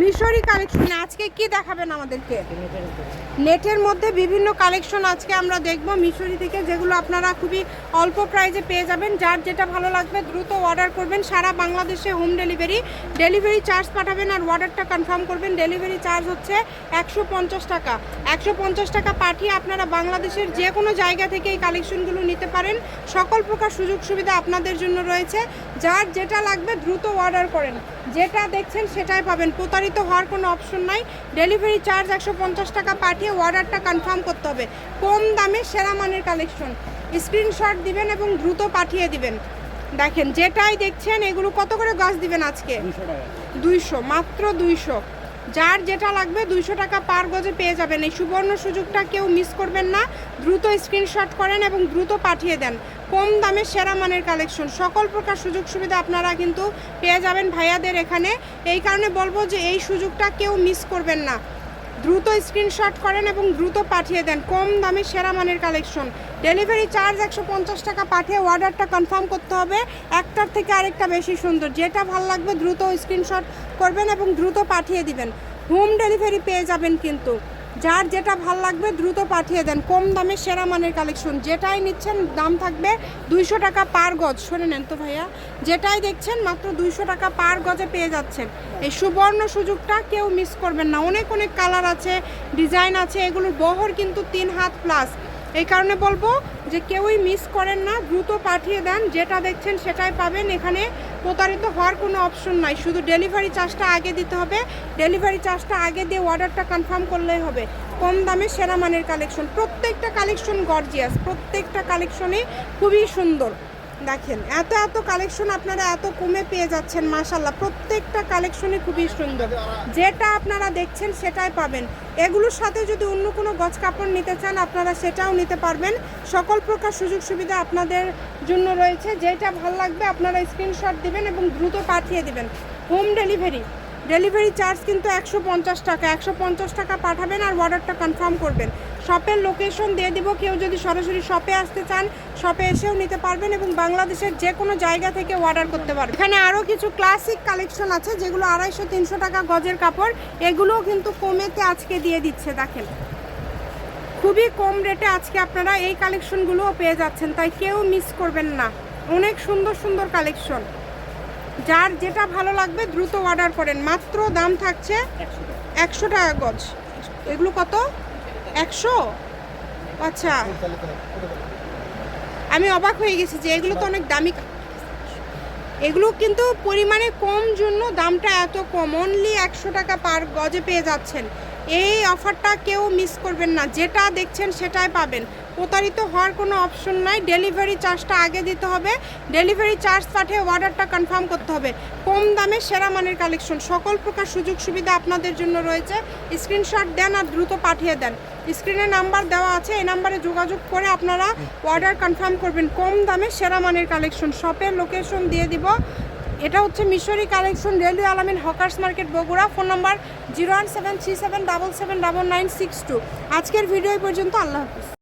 মিশরি কালেকশন আজকে কি দেখাবেন আমাদেরকে? নেটের মধ্যে বিভিন্ন কালেকশন আজকে আমরা দেখব মিশরি থেকে, যেগুলো আপনারা খুবই অল্প প্রাইজে পেয়ে যাবেন। যার যেটা ভালো লাগবে দ্রুত অর্ডার করবেন। সারা বাংলাদেশে হোম ডেলিভারি ডেলিভারি চার্জ পাঠাবেন আর অর্ডারটা কনফার্ম করবেন। ডেলিভারি চার্জ হচ্ছে একশো পঞ্চাশ টাকা। একশো পঞ্চাশ টাকা পাঠিয়ে আপনারা বাংলাদেশের যে কোনো জায়গা থেকে এই কালেকশনগুলো নিতে পারেন। সকল প্রকার সুযোগ সুবিধা আপনাদের জন্য রয়েছে। যার যেটা লাগবে দ্রুত অর্ডার করেন। যেটা দেখছেন সেটাই পাবেন। প্রতারিত হওয়ার কোনো অপশন নাই। ডেলিভারি চার্জ একশো পঞ্চাশ টাকা পাঠিয়ে অর্ডারটা কনফার্ম করতে হবে। কম দামে সেরা মানের কালেকশন স্ক্রিনশট দিবেন এবং দ্রুত পাঠিয়ে দিবেন। দেখেন যেটাই দেখছেন এগুলো কত করে গাছ দিবেন আজকে? দুইশো মাত্র দুইশো। যার যেটা লাগবে দুইশো টাকা পার গজে পেয়ে যাবেন। এই সুবর্ণ সুযোগটা কেউ মিস করবেন না। দ্রুত স্ক্রিনশট করেন এবং দ্রুত পাঠিয়ে দেন। কম দামে সেরা মানের কালেকশন সকল প্রকার সুযোগ সুবিধা আপনারা কিন্তু পেয়ে যাবেন ভাইয়াদের এখানে। এই কারণে বলব যে এই সুযোগটা কেউ মিস করবেন না। দ্রুত স্ক্রিনশট করেন এবং দ্রুত পাঠিয়ে দেন। কম দামে সেরা মানের কালেকশন। ডেলিভারি চার্জ একশো পঞ্চাশ টাকা পাঠিয়ে অর্ডারটা কনফার্ম করতে হবে। একটার থেকে আরেকটা বেশি সুন্দর। যেটা ভালো লাগবে দ্রুত স্ক্রিনশট করবেন এবং দ্রুত পাঠিয়ে দিবেন। হোম ডেলিভারি পেয়ে যাবেন কিন্তু। যার যেটা ভালো লাগবে দ্রুত পাঠিয়ে দেন। কম দামে সেরা মানের কালেকশন যেটাই নিচ্ছেন, দাম থাকবে দুইশো টাকা পার গজ। শুনে নেন তো ভাইয়া। যেটাই দেখছেন, মাত্র দুইশো টাকা পার গজে পেয়ে যাচ্ছেন। এই সুবর্ণ সুযোগটা কেউ মিস করবেন না। অনেক অনেক কালার আছে ডিজাইন আছে, এগুলোর বহর কিন্তু তিন হাত প্লাস এই কারণে বলব যে কেউই মিস করেন না। দ্রুত পাঠিয়ে দেন। যেটা দেখছেন সেটাই পাবেন। এখানে প্রতারিত হওয়ার কোনো অপশন নাই। শুধু ডেলিভারি চার্জটা আগে দিতে হবে। ডেলিভারি চার্জটা আগে দিয়ে অর্ডারটা কনফার্ম করলেই হবে। কম দামে সেরা মানের কালেকশন প্রত্যেকটা কালেকশন গর্জিয়াস প্রত্যেকটা কালেকশনই খুবই সুন্দর। দেখেন, এত এত কালেকশন আপনারা এত কমে পেয়ে যাচ্ছেন মাশাল্লাহ প্রত্যেকটা কালেকশনই খুবই সুন্দর। যেটা আপনারা দেখছেন, সেটাই পাবেন। এগুলোর সাথে যদি অন্য কোনো গছ কাপড় নিতে চান, আপনারা সেটাও নিতে পারবেন। সকল প্রকার সুযোগ সুবিধা আপনাদের জন্য রয়েছে। যেটা ভালো লাগবে, আপনারা স্ক্রিনশট দিবেন এবং দ্রুত পাঠিয়ে দিবেন। হোম ডেলিভারি ডেলিভারি চার্জ কিন্তু একশো পঞ্চাশ টাকা। একশো পঞ্চাশ টাকা পাঠাবেন আর অর্ডারটা কনফার্ম করবেন। শপের লোকেশন দিয়ে দিব। কেউ যদি সরাসরি শপে আসতে চান শপে এসেও নিতে পারবেন এবং বাংলাদেশের যে কোনো জায়গা থেকে অর্ডার করতে পারবেন। এখানে আরও কিছু ক্লাসিক কালেকশন আছে, যেগুলো আড়াইশো, তিনশো টাকা গজের কাপড়। এগুলোও কিন্তু কমেতে আজকে দিয়ে দিচ্ছে, দেখেন। খুবই কম রেটে আজকে আপনারা এই কালেকশনগুলোও পেয়ে যাচ্ছেন, তাই কেউ মিস করবেন না। অনেক সুন্দর সুন্দর কালেকশন যার যেটা ভালো লাগবে, দ্রুত অর্ডার করেন। মাত্র দাম থাকছে একশো টাকা গজ। এগুলো কত? একশো? আচ্ছা। আমি অবাক হয়ে গেছি যে এগুলো তো অনেক দামি এগুলো কিন্তু পরিমাণে কম জন্য দামটা এত কম। অনলি একশো টাকা পার গজে পেয়ে যাচ্ছেন। এই অফারটা কেউ মিস করবেন না। যেটা দেখছেন সেটাই পাবেন। প্রতারিত হওয়ার কোনো অপশন নাই। ডেলিভারি চার্জটা আগে দিতে হবে। ডেলিভারি চার্জ পাঠিয়ে অর্ডারটা কনফার্ম করতে হবে। কম দামে সেরা মানের কালেকশন সকল প্রকার সুযোগ সুবিধা আপনাদের জন্য রয়েছে। স্ক্রিনশট দেন আর দ্রুত পাঠিয়ে দেন। স্ক্রিনে নাম্বার দেওয়া আছে। এই নাম্বারে যোগাযোগ করে আপনারা অর্ডার কনফার্ম করবেন। কম দামে সেরা মানের কালেকশন শপের লোকেশন দিয়ে দিব। এটা হচ্ছে Mishri collection railway Alamin hawkers market, Bogura. Phone number zero one seven three seven double seven double nine six two. আজকের ভিডিও পর্যন্ত। আল্লাহ হাফিজ।